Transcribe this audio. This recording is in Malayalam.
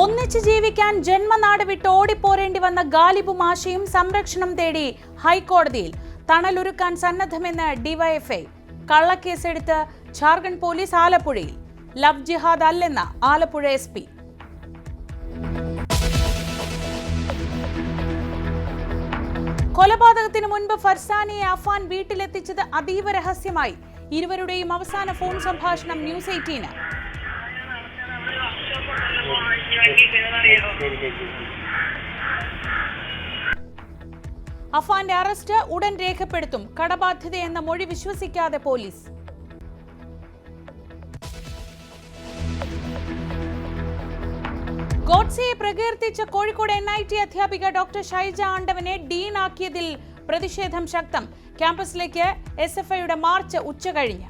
ഒന്നിച്ച് ജീവിക്കാൻ ജന്മനാട് വിട്ട് ഓടിപ്പോരേണ്ടി വന്ന ഗാലിബും ആശയും സംരക്ഷണം തേടി ഹൈക്കോടതിയിൽ തണലൊരുക്കാൻ സന്നദ്ധമെന്ന് ഡിവൈഎഫ്ഐ. കള്ളക്കേസെടുത്ത് ജാർഖണ്ഡ് പോലീസ് ആലപ്പുഴയിൽ. ലവ് ജിഹാദ് അല്ലെന്ന് ആലപ്പുഴ എസ് പി. കൊലപാതകത്തിന് മുൻപ് ഫർസാനിയെ അഫാൻ വീട്ടിലെത്തിച്ചത് അതീവ രഹസ്യമായി. ഇരുവരുടെയും അവസാന ഫോൺ സംഭാഷണം ന്യൂസ് എയ്റ്റീന്. അഫാന്റെ അറസ്റ്റ് ഉടൻ രേഖപ്പെടുത്തും. കടബാധ്യത എന്ന മൊഴി വിശ്വസിക്കാതെ പോലീസ്. ഗോഡ്സെയെ പ്രകീർത്തിച്ച കോഴിക്കോട് എൻ ഐ ടി അധ്യാപിക ഡോക്ടർ ഷൈജ ആണ്ടവനെ ഡീൻ ആക്കിയതിൽ പ്രതിഷേധം ശക്തം. ക്യാമ്പസിലേക്ക് എസ് എഫ് ഐയുടെ മാർച്ച് ഉച്ചകഴിഞ്ഞ്